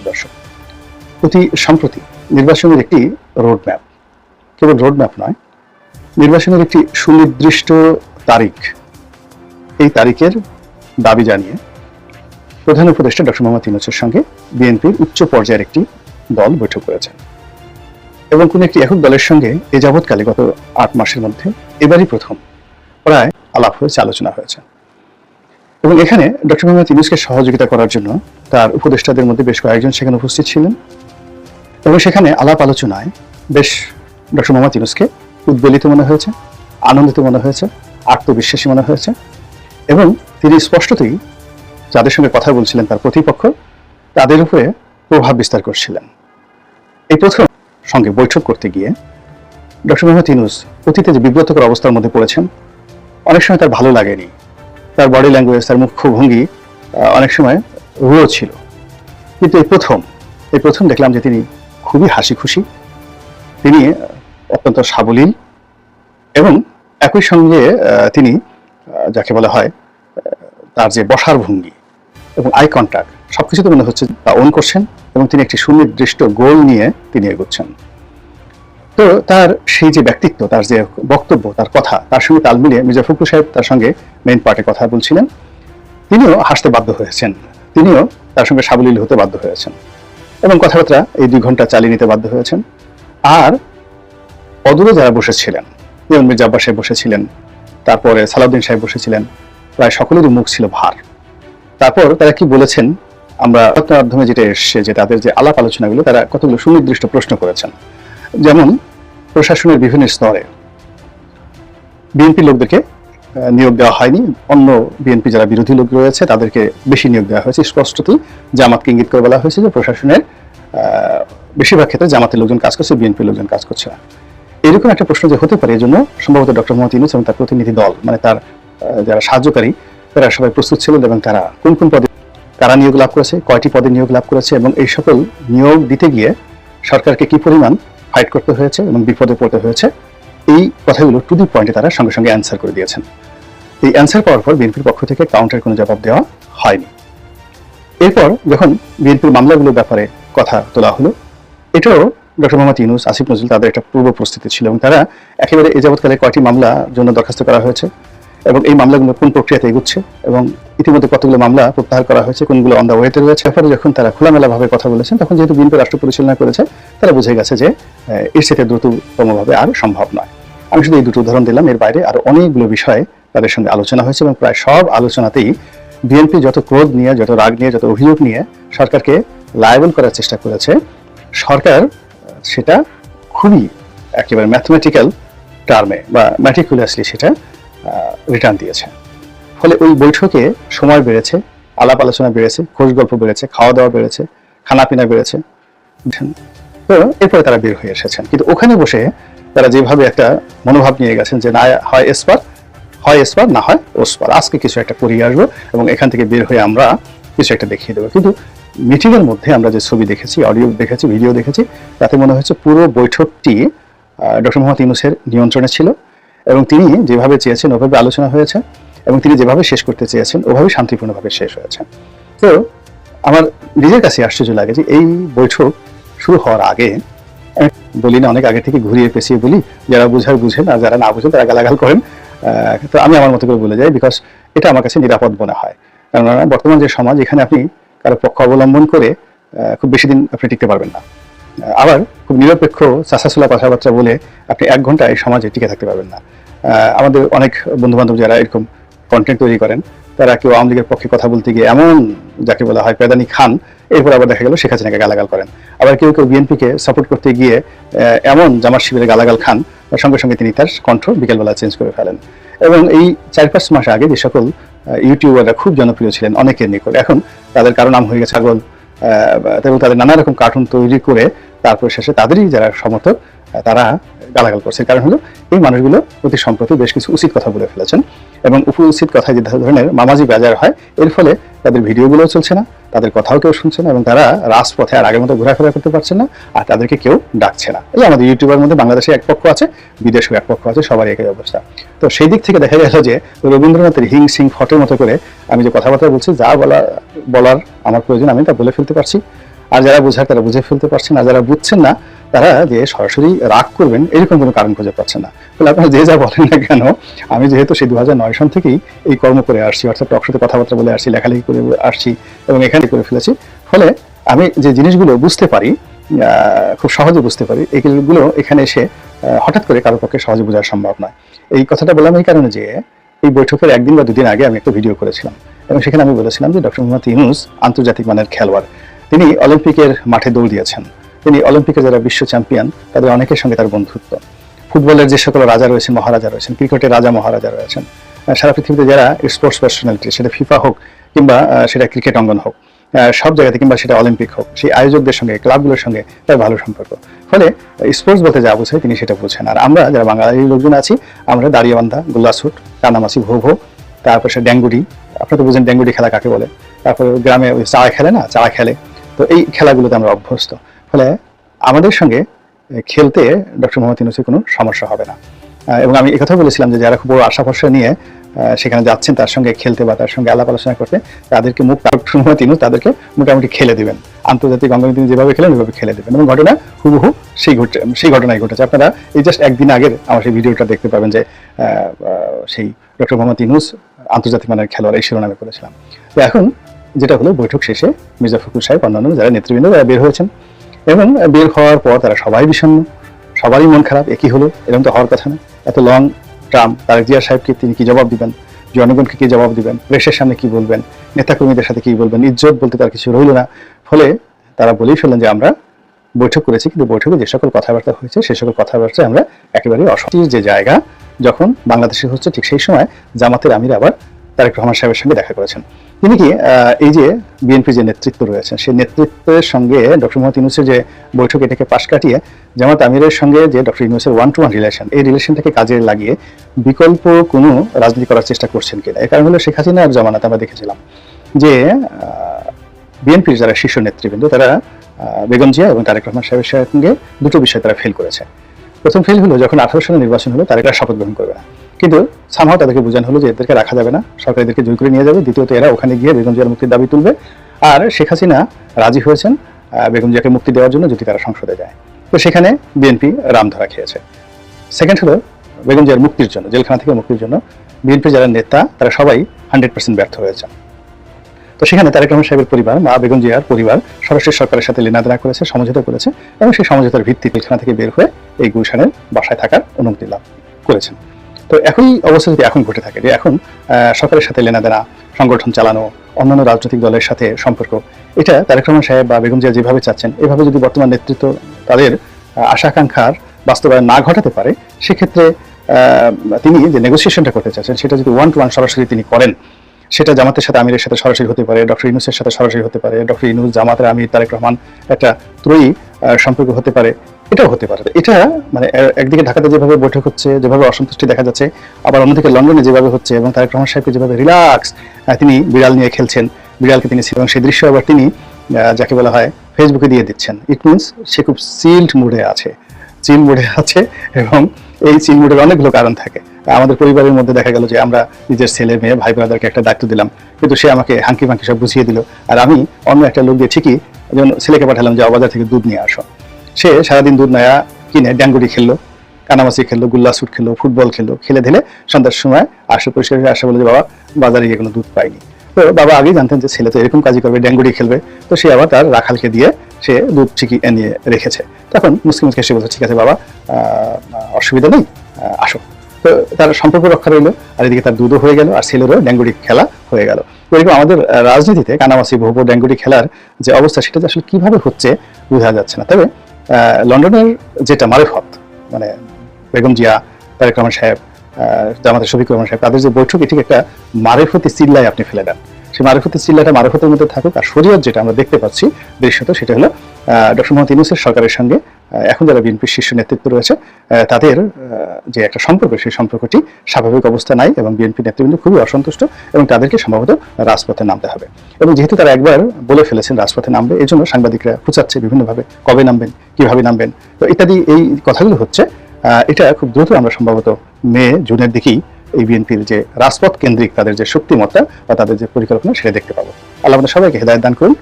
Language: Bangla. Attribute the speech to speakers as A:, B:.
A: প্রিয় দর্শক অতি সম্প্রতি নির্বাচনের একটি রোড ম্যাপ কেবল রোড ম্যাপ নয়, নির্বাচনের একটি সুনির্দিষ্ট তারিখ। এই তারিখের দাবি জানিয়ে প্রধান উপদেষ্টা ডক্টর মোহাম্মদ সঙ্গে বিএনপির উচ্চ পর্যায়ের একটি দল বৈঠক করেছে। এবং কোন একটি একক দলের সঙ্গে এ যাবৎকালে গত আট মাসের মধ্যে এবারই প্রথম প্রায় আলাপ হয়েছে, আলোচনা হয়েছে। এবং এখানে ডক্টর মোহাম্মদ ইউনুসকে সহযোগিতা করার জন্য তার উপদেষ্টাদের মধ্যে বেশ কয়েকজন সেখানে উপস্থিত ছিলেন। এবং সেখানে আলাপ আলোচনায় বেশ ডক্টর মোহাম্মদ ইউনুসকে উদ্বেলিত মনে হয়েছে, আনন্দিত মনে হয়েছে, আত্মবিশ্বাসী মনে হয়েছে এবং তিনি স্পষ্টতই যাদের সঙ্গে কথা বলছিলেন তার প্রতিপক্ষ তাদের উপরে প্রভাব বিস্তার করছিলেন। এই প্রথম সঙ্গে বৈঠক করতে গিয়ে ডক্টর মোহাম্মদ ইউনুস অতীতে যে বিব্রতকর অবস্থার মধ্যে পড়েছেন, অনেক সময় তার ভালো লাগেনি। তার বডি ল্যাঙ্গুয়েজ তার মুখ্য ভঙ্গি অনেক সময় রুড়ো ছিল। কিন্তু এই প্রথম এই প্রথম দেখলাম যে তিনি খুবই হাসি খুশি তিনি অত্যন্ত সাবলীল এবং একই সঙ্গে তিনি যাকে বলা হয় তার যে বসার ভঙ্গি এবং আই কন্ট্যাক্ট সবকিছুতে মনে হচ্ছে তা অন করছেন এবং তিনি একটি সুনির্দিষ্ট গোল নিয়ে তিনি এগোচ্ছেন। তো তার সেই যে ব্যক্তিত্ব, তার যে বক্তব্য, তার কথা, তার সঙ্গে তাল মিলিয়ে মির্জা ফখরুল সাহেব তার সঙ্গে মেইন পার্টে কথা বলছিলেন। তিনিও হাসতে বাধ্য হয়েছেন। তিনিও তার সঙ্গে সাবলীল হতে বাধ্য হয়েছেন। এবং কথাবার্তা এই দুই ঘণ্টা চালিয়ে নিতে বাধ্য হয়েছেন। আর অদূরে যারা বসেছিলেন, যেমন মির্জা আব্বাস সাহেব বসেছিলেন, তারপরে সালাউদ্দিন সাহেব বসেছিলেন, প্রায় সকলেরই মুখ ছিল ভার। তারপর তারা কি বলেছেন? আমরা মাধ্যমে যেটা এসছে, যে তাদের যে আলাপ আলোচনাগুলো, তারা কতগুলো সুনির্দিষ্ট প্রশ্ন করেছেন। যেমন প্রশাসনের বিভিন্ন স্তরে। বিএনপি লোকদেরকে নিয়োগ দেওয়া হয়নি। অন্য বিএনপি যারা বিরোধী লোক রয়েছে, তাদেরকে বেশি নিয়োগ দেওয়া হয়েছে। স্পষ্টতই জামাতকে ইঙ্গিত করে বলা হয়েছে যে প্রশাসনের বেশিরভাগ ক্ষেত্রে জামাতের লোকজন কাজ করছে বিএনপি লোকজন কাজ করছে না। এরকম একটা প্রশ্ন যে হতে পারে এই জন্য সম্ভবত ডক্টর মোহাম্মদ ইউনুস এবং তার প্রতিনিধি দল মানে তার যারা সাহায্যকারী, তারা সবাই প্রস্তুত ছিলেন এবং তারা কোন কোন পদে, কারা নিয়োগ লাভ করেছে, কয়টি পদে নিয়োগ লাভ করেছে এবং এই সকল নিয়োগ দিতে গিয়ে সরকারকে কি পরিমাণ ফাইট করতে হয়েছে এবং বিপদে পড়তে হয়েছে। এই কথাগুলো টু দি পয়েন্টে তারা সঙ্গে সঙ্গে অ্যান্সার করে দিয়েছেন। এই অ্যান্সার পাওয়ার পর বিএনপির পক্ষ থেকে কাউন্টার কোনো জবাব দেওয়া হয়নি। এরপর যখন বিএনপির মামলাগুলোর ব্যাপারে কথা তোলা হলো, এটাও ডক্টর মোহাম্মদ ইউনুস, আসিফ নজরুল তাদের একটা পূর্ব প্রস্তুতি ছিল এবং তারা একেবারে এ যাবৎকালে কয়টি মামলা জন্য দরখাস্ত করা হয়েছে এবং এই মামলাগুলো কোন প্রক্রিয়াতে এগুচ্ছে এবং ইতিমধ্যে কতগুলো মামলা প্রত্যাহার করা হয়েছে, কোনগুলো অন দ্য ওয়েতে রয়েছে। এরপরে যখন তারা খোলামেলাভাবে কথা বলেছেন, তখন যেহেতু বিএনপি রাষ্ট্র পরিচালনা করেছে, তারা বুঝে গেছে যে এর সাথে দ্রুততমভাবে আর সম্ভব নয়। আমি শুধু এই দুটো উদাহরণ দিলাম, এর বাইরে আরও অনেকগুলো বিষয়ে তাদের সঙ্গে আলোচনা হয়েছে এবং প্রায় সব আলোচনাতেই বিএনপি যত ক্রোধ নিয়ে, যত রাগ নিয়ে, যত অভিযোগ নিয়ে সরকারকে লায়াবল করার চেষ্টা করেছে, সরকার, সেটা খুবই একেবারে ম্যাথমেটিক্যাল টার্মে বা ম্যাটিকুলাসলি সেটা রিটার্ন দিয়েছে। ফলে ওই বৈঠকে সময় বেড়েছে, আলাপ আলোচনা বেড়েছে খোঁজ গল্প বেড়েছে খাওয়া দাওয়া বেড়েছে, খানাপিনা বেড়েছে। এরপরে তারা বের হয়ে এসেছেন। কিন্তু ওখানে বসে তারা যেভাবে একটা মনোভাব নিয়ে গেছেন যে, না, হয় এসপার হয় এসপার, না হয় ওসপার। আজকে কিছু একটা করিয়ে আসব এবং এখান থেকে বের হয়ে আমরা কিছু একটা দেখিয়ে দেবো। কিন্তু মিটিংয়ের মধ্যে আমরা যে ছবি দেখেছি অডিও দেখেছি ভিডিও দেখেছি, তাতে মনে হয়েছে পুরো বৈঠকটি ডক্টর মোহাম্মদ ইউনুসের নিয়ন্ত্রণে ছিল। এবং তিনি যেভাবে চেয়েছেন, ওভাবে আলোচনা হয়েছে এবং তিনি যেভাবে শেষ করতে চেয়েছেন ওভাবে শান্তিপূর্ণভাবে শেষ হয়েছে। তো আমার নিজের কাছে আশ্চর্য লাগে যে এই বৈঠক শুরু হওয়ার আগে বলি না, অনেক আগে থেকে ঘুরিয়ে পেঁচিয়ে বলি, যারা বুঝার বুঝেন আর যারা না বুঝেন তারা গালাগাল করেন। তো আমি আমার মতো করে বলে যাই বিকজ এটা আমার কাছে নিরাপদ মনে হয়। কেননা বর্তমান যে সমাজ, এখানে আপনি কারও পক্ষ অবলম্বন করে খুব বেশি দিন আপনি টিকতে পারবেন না। আবার খুব নিরপেক্ষ চাষাচুলা কথাবার্তা বলে আপনি এক ঘণ্টা এই সমাজে টিকে থাকতে পারবেন না। আমাদের অনেক বন্ধু বান্ধব যারা এরকম কন্টেন্ট তৈরি করেন, তারা কেউ আওয়ামী লীগের পক্ষে কথা বলতে গিয়ে এমন যাকে বলা হয় পেদানি খান, এরপর আবার দেখা গেল শেখ হাসিনাকে গালাগাল করেন। আবার কেউ কেউ বিএনপিকে সাপোর্ট করতে গিয়ে এমন জামার শিবিরে গালাগাল খান, তার সঙ্গে সঙ্গে তিনি তার কণ্ঠ বিকেলবেলা চেঞ্জ করে ফেলেন। এবং এই চার পাঁচ মাস আগে যে সকল ইউটিউবাররা খুব জনপ্রিয় ছিলেন অনেকের নিকট, এখন তাদের কারও নাম হয়ে গেছে ছাগল। এবং তাদের নানা রকম কার্টুন তৈরি করে তারপর শেষে তাদেরই যারা সমর্থক তারা গালাগাল করছেন কারণ হলো, এই মানুষগুলো অতি সম্প্রতি বেশ কিছু উচিত কথা বলে ফেলেছেন এবং উপ উচিত কথায় যে ধরনের মামাজি বাজার হয়, এর ফলে তাদের ভিডিওগুলোও চলছে না, তাদের কথাও কেউ শুনছে না এবং তারা রাজপথে আর আগের মতো ঘোরাফেরা করতে পারছে না আর তাদেরকে কেউ ডাকছে না। এই আমাদের ইউটিউবের মধ্যে বাংলাদেশে এক পক্ষ আছে, বিদেশেও এক পক্ষ আছে, সবারই একই অবস্থা। তো সেই দিক থেকে দেখা গেল যে রবীন্দ্রনাথের হিং সিং ফটের মতো করে আমি যে কথাবার্তা বলছি, যা বলা, বলার আমার প্রয়োজন, আমি তা বলে ফেলতে পারছি। আর যারা বোঝার তারা বুঝে ফেলতে পারছেন আর যারা বুঝছেন না, তারা যে সরাসরি রাগ করবেন, এরকম কোনো কারণ খুঁজে পাচ্ছেন না। তাহলে আপনারা যে যা বলেন না কেন, আমি যেহেতু সেই দু নয় সন থেকেই এই কর্ম করে আসছি, অর্থাৎ টক সাথে কথাবার্তা বলে আসছি, লেখালেখি করে আসছি এবং এখানে করে ফেলেছি। ফলে আমি যে জিনিসগুলো বুঝতে পারি খুব সহজে বুঝতে পারি এইগুলো এখানে এসে হঠাৎ করে কারোর পক্ষে সহজে বোঝা সম্ভব নয়। এই কথাটা বললাম এই কারণে যে, এই বৈঠকের একদিন বা দুদিন আগে আমি একটা ভিডিও করেছিলাম এবং সেখানে আমি বলেছিলাম যে ডক্টর মোহাম্মদ ইউনুস আন্তর্জাতিক মানের খেলোয়াড়। তিনি অলিম্পিকের মাঠে দৌড় দিয়েছেন। তিনি অলিম্পিকে যারা বিশ্ব চ্যাম্পিয়ন, তাদের অনেকের সঙ্গে তার বন্ধুত্ব। ফুটবলের যে সকল রাজা রয়েছেন, মহারাজা রয়েছেন, ক্রিকেটের রাজা, মহারাজা রয়েছেন সারা পৃথিবীতে যারা স্পোর্টস পার্সোনালিটি সেটা ফিফা হোক কিংবা সেটা ক্রিকেট অঙ্গন হোক সব জায়গাতে কিংবা সেটা অলিম্পিক হোক, সেই আয়োজকদের সঙ্গে ক্লাবগুলোর সঙ্গে তার ভালো সম্পর্ক। ফলে স্পোর্টস বলতে যা বোঝায় তিনি সেটা বোঝেন। আর আমরা যারা বাঙালি লোকজন আছি, আমরা দাঁড়িয়েবান্ধা গোল্লাসুট কানামাসি ভো ভো তারপর সে ড্যাঙ্গুডি আপনারা তো বুঝেন ড্যাঙ্গুডি খেলা কাকে বলে? তারপর গ্রামে চা খেলে না? চা খেলে। তো এই খেলাগুলোতে আমরা অভ্যস্ত। ফলে আমাদের সঙ্গে খেলতে ডক্টর মোহাম্মদ ইউনুসের কোনো সমস্যা হবে না। এবং আমি একথা বলেছিলাম যে যারা খুব বড় আশা ভরসা নিয়ে সেখানে যাচ্ছেন, তার সঙ্গে খেলতে বা তার সঙ্গে আলাপ আলোচনা করতে, তাদেরকে মুখ ডক্টর মোহাম্মদ ইউনুস তাদেরকে মোটামুটি খেলে দিবেন। আন্তর্জাতিক অঙ্গনে তিনি যেভাবে খেলেন, ওইভাবে খেলে দেবেন। এবং ঘটনা হুবহু সেই ঘটে সেই ঘটনাই ঘটেছে। আপনারা এই জাস্ট একদিন আগের আমার সেই ভিডিওটা দেখতে পাবেন যে সেই ডক্টর মোহাম্মদ ইউনুস আন্তর্জাতিক মানের খেলোয়াড় এই শিরোনামে করেছিলাম। তো এখন যেটা হলো বৈঠক শেষে মির্জা ফখরুল সাহেব, অন্যান্য যারা নেতৃবৃন্দ, তারা বের হয়েছেন এবং বের হওয়ার পর তারা সবাই বিষণ্ণ, সবারই মন খারাপ, একই হলো, এরকম তো হওয়ার কথা না। এত লং টার্ম তারেক জিয়া সাহেবকে তিনি কি জবাব দিবেন? জনগণকে কি জবাব দিবেন? প্রেসের সামনে কি বলবেন? নেতাকর্মীদের সাথে কি বলবেন? ইজ্জত বলতে তার কিছু রইল না। ফলে তারা বলেই ফেললেন যে আমরা বৈঠক করেছি, কিন্তু বৈঠকে যে সকল কথাবার্তা হয়েছে সেই সকল কথাবার্তায় আমরা একেবারে অসতির যে জায়গা যখন বাংলাদেশে হচ্ছে, ঠিক সেই সময় জামাতের আমির আবার তারেক রহমান সাহেবের সঙ্গে দেখা করেছেন। তিনি কি এই যে বিএনপি যে নেতৃত্ব রয়েছেন, সেই নেতৃত্বের সঙ্গে ডক্টর মোহাম্মদ ইউনুসের যে বৈঠক, এটাকে পাশ কাটিয়ে জামাত আমিরের সঙ্গে যে ডক্টর ইউনুসের ওয়ান টু ওয়ান রিলেশন এই রিলেশনটাকে কাজে লাগিয়ে বিকল্প কোনো রাজনীতি করার চেষ্টা করছেন কিনা? এর কারণ হলো শেখ হাসিনার জামানাতে আমরা দেখেছিলাম যে বিএনপির যারা শীর্ষ নেতৃবৃন্দ, তারা বেগম জিয়া এবং তারেক রহমান সাহেবের সঙ্গে দুটো বিষয় তারা ফেল করেছে। প্রথম ফেল হলো যখন আঠারো সালে নির্বাচন হলো তারা শপথ গ্রহণ করবে। না কিন্তু সামহাও তাদেরকে বোঝানো হলো যে এদেরকে রাখা যাবে না, সরকার এদেরকে জোর করে নিয়ে যাবে। দ্বিতীয়ত এরা ওখানে গিয়ে বেগম জিয়ার মুক্তির দাবি তুলবে। আর শেখ হাসিনা রাজি হয়েছেন বেগম জিয়াকে মুক্তি দেওয়ার জন্য যদি তারা সংসদে যায়। তো সেখানে বিএনপি রাম ধরা খেয়েছে। সেকেন্ড হলো বেগম জিয়ার মুক্তির জন্য, জেলখানা থেকে মুক্তির জন্য। বিএনপির যারা নেতা, তারা সবাই হান্ড্রেড পার্সেন্ট ব্যর্থ হয়েছে। তো সেখানে তারেক রহমান সাহেবের পরিবার মা বেগম জিয়ার পরিবার, সরাসরি সরকারের সাথে লেনাদেনা করেছে, সমঝোতা করেছে এবং সেই সমঝোতার ভিত্তি এখান থেকে বের হয়ে এই গুলশানের বাসায় থাকার অনুমতি লাভ করেছেন। তো একই অবস্থা যদি এখন ঘটে থাকে যে এখন সরকারের সাথে লেনাদেনা সংগঠন চালানো অন্যান্য রাজনৈতিক দলের সাথে সম্পর্ক এটা তারেক রহমান সাহেব বা বেগম জিয়া যেভাবে চাচ্ছেন এভাবে যদি বর্তমান নেতৃত্ব তাদের আহ, আশা আকাঙ্ক্ষার বাস্তবায়ন না ঘটাতে পারে সেক্ষেত্রে তিনি যে নেগোসিয়েশনটা করতে চাচ্ছেন সেটা যদি ওয়ান টু ওয়ান সরাসরি তিনি করেন সেটা জামাতের সাথে আমিরের সাথে সরাসরি হতে পারে ডক্টর ইনুসের সাথে সরাসরি হতে পারে ডক্টর ইনুস জামাতের আমির তারেক রহমান একটা ত্রয়ী সম্পর্ক হতে পারে এটাও হতে পারে। এটা মানে একদিকে ঢাকাতে যেভাবে বৈঠক হচ্ছে, যেভাবে অসন্তুষ্টি দেখা যাচ্ছে, আবার অন্যদিকে লন্ডনে যেভাবে হচ্ছে এবং তারেক রহমান সাহেবকে যেভাবে রিল্যাক্স তিনি বিড়াল নিয়ে খেলছেন, বিড়ালকে তিনি এবং সেই দৃশ্য আবার তিনি যাকে বলা হয় ফেসবুকে দিয়ে দিচ্ছেন। ইট মিনস সে খুব সিল্ড মুডে আছে। চিল মুডে আছে এবং এই চিল মুডের অনেকগুলো কারণ থাকে। আমাদের পরিবারের মধ্যে দেখা গেল যে আমরা নিজের ছেলে মেয়ে, ভাই ব্রাদারকে একটা দায়িত্ব দিলাম, কিন্তু সে আমাকে হাঙ্কি ফাঙ্কি সব বুঝিয়ে দিল। আর আমি অন্য একটা লোক দিয়ে ঠিকই যেমন ছেলেকে পাঠালাম যে বাজার থেকে দুধ নিয়ে আসো। সে সারাদিন দুধ নেয়া কিনে ড্যাঙ্গুড়ি খেললো কানামাসি খেললো, গুল্লা সুট খেললো, ফুটবল খেললো, খেলে ধেলে সন্ধ্যার সময় আসে পরিষ্কার আসে বলে যে, বাবা, বাজারে গিয়ে কোনো দুধ পাইনি। তো বাবা আগেই জানতেন যে ছেলে তো এরকম কাজই করবে ড্যাঙ্গুড়ি খেলবে। তো সে আবার তার রাখালকে দিয়ে সে দুধ ঠিকই নিয়ে রেখেছে। তখন মুসলিম মুসকে সে বলছে, ঠিক আছে বাবা অসুবিধা নেই আসো। তো তার সম্পর্ক রক্ষা রইল, আর এদিকে তার দুধও হয়ে গেল, আর ছেলেরও ড্যাঙ্গুড়ি খেলা হয়ে গেল। এরকম আমাদের রাজনীতিতে কানামাসি ভোবো ড্যাঙ্গুড়ি খেলার যে অবস্থা, সেটা আসলে কীভাবে হচ্ছে, বোঝা যাচ্ছে না। তবে লন্ডনের যেটা মারেফত মানে বেগম জিয়া, তারেক রহমান সাহেব জামাতের শফিক রহমান সাহেব, তাদের যে বৈঠক, এটিকে একটা মারেফতি চিল্লায় আপনি ফেলে দেন। সেই মারেফতি চিল্লাটা মারেফতের মধ্যে থাকুক আর শরীয়ত যেটা আমরা দেখতে পাচ্ছি দৃশ্যত, সেটা হলো ডক্টর মোহাম্মদ ইউনুসের সরকারের সঙ্গে এখন যারা বিএনপির শীর্ষ নেতৃত্ব রয়েছে তাদের যে একটা সম্পর্ক, সেই সম্পর্কটি স্বাভাবিক অবস্থা নাই এবং বিএনপি নেতৃবৃন্দ খুবই অসন্তুষ্ট এবং তাদেরকে সম্ভবত রাজপথে নামতে হবে। এবং যেহেতু তারা একবার বলে ফেলেছেন রাজপথে নামবে এই জন্য সাংবাদিকরা খুঁচাচ্ছে বিভিন্নভাবে, কবে নামবেন, কীভাবে নামবেন, তো ইত্যাদি এই কথাগুলো হচ্ছে এটা খুব দ্রুত আমরা সম্ভবত মে, জুনের দিকেই এই বিএনপির যে রাজপথ কেন্দ্রিক তাদের যে শক্তিমত্তা বা তাদের যে পরিকল্পনা, সেটা দেখতে পাবো। আল্লাহ আমাদের সবাইকে হেদায়ত দান করুন।